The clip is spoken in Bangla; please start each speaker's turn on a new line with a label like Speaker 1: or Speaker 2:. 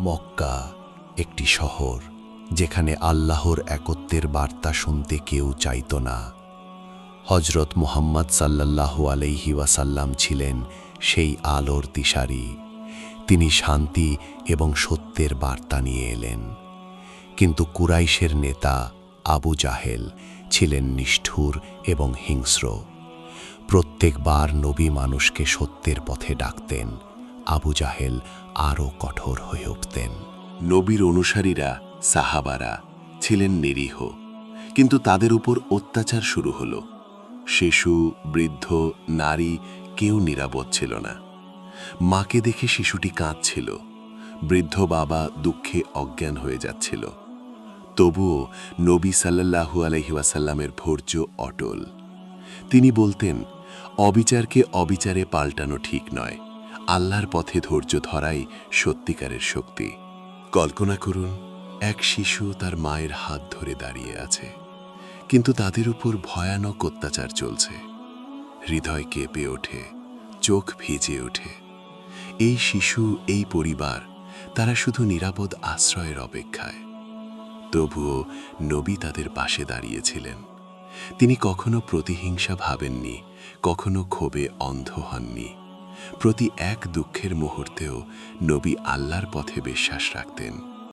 Speaker 1: মক্কা একটি শহর, যেখানে আল্লাহর একত্বের বার্তা শুনতে কেউ চাইত না। হজরত মুহাম্মদ আলাইহি ওয়াসাল্লাম ছিলেন সেই আলোর দিশারি। তিনি শান্তি এবং সত্যের বার্তা নিয়ে এলেন। কিন্তু কুরাইশের নেতা আবু জাহেল ছিলেন নিষ্ঠুর এবং হিংস্র। প্রত্যেকবার নবী মানুষকে সত্যের পথে ডাকতেন আবু জাহেল আরও কঠোর হয়ে উঠতেন।
Speaker 2: নবীর অনুসারীরা, সাহাবারা ছিলেন নিরীহ, কিন্তু তাদের উপর অত্যাচার শুরু হলো। শিশু, বৃদ্ধ, নারী কেউ নিরাপদ ছিল না। মাকে দেখে শিশুটি কাঁদছিল। বৃদ্ধ বাবা দুঃখে অজ্ঞান হয়ে যাচ্ছিল। তবুও নবী সাল্লাল্লাহু আলহি ওয়াসাল্লামের ভোর্য অটল। তিনি বলতেন, অবিচারকে অবিচারে পাল্টানো ঠিক নয়। আল্লাহর পথে ধৈর্য ধরাই সত্যিকারের শক্তি। কল্পনা করুন, এক শিশু তার মায়ের হাত ধরে দাঁড়িয়ে আছে, কিন্তু তাদের উপর ভয়ানক অত্যাচার চলছে। হৃদয় কেঁপে ওঠে, চোখ ভিজে ওঠে। এই শিশু, এই পরিবার, তারা শুধু নিরাপদ আশ্রয়ের অপেক্ষায়। তবুও নবী তাদের পাশে দাঁড়িয়েছিলেন। তিনি কখনো প্রতিহিংসা ভাবেননি, কখনো ক্ষোভে অন্ধ হননি। প্রতি এক দুঃখের মুহূর্তেও নবী আল্লাহর পথে বিশ্বাস রাখতেন।